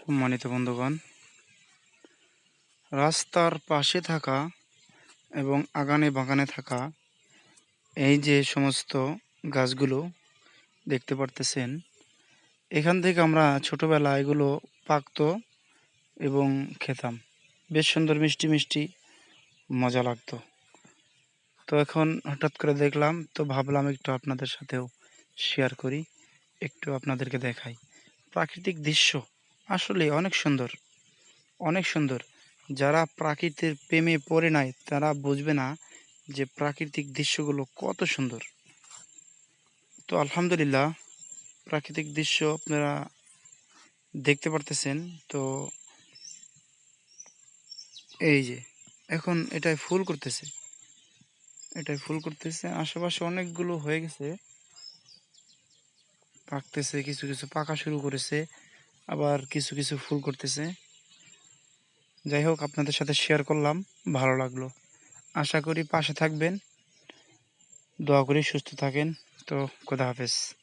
সম্মানিত বন্ধুগণ, রাস্তার পাশে থাকা এবং আগানে বাগানে থাকা এই যে সমস্ত গাছগুলো দেখতে পারতেছেন, এখান থেকে আমরা ছোটোবেলা এগুলো পাকত এবং খেতাম। বেশ সুন্দর, মিষ্টি মিষ্টি, মজা লাগতো। তো এখন হঠাৎ করে দেখলাম, তো ভাবলাম একটু আপনাদের সাথেও শেয়ার করি, একটু আপনাদেরকে দেখাই। প্রাকৃতিক দৃশ্য আসলে অনেক সুন্দর অনেক সুন্দর। যারা প্রাকৃতির প্রেমে পড়ে নাই, তারা বুঝবে না যে প্রাকৃতিক দৃশ্যগুলো কত সুন্দর। তো আলহামদুলিল্লাহ, প্রাকৃতিক দৃশ্য আপনারা দেখতে পারতেছেন। তো এই যে, এখন এটাই ফুল করতেছে। এটাই ফুল করতেছে। আশেপাশে অনেকগুলো হয়ে গেছে। পাকতেছে, কিছু কিছু পাকা শুরু করেছে। আবার কিছু কিছু ফুল করতেছে। যাই হোক, আপনাদের সাথে শেয়ার করলাম, ভালো লাগল। আশা করি পাশে থাকবেন। দোয়া করি সুস্থ থাকেন। তো, খোদা হাফেজ।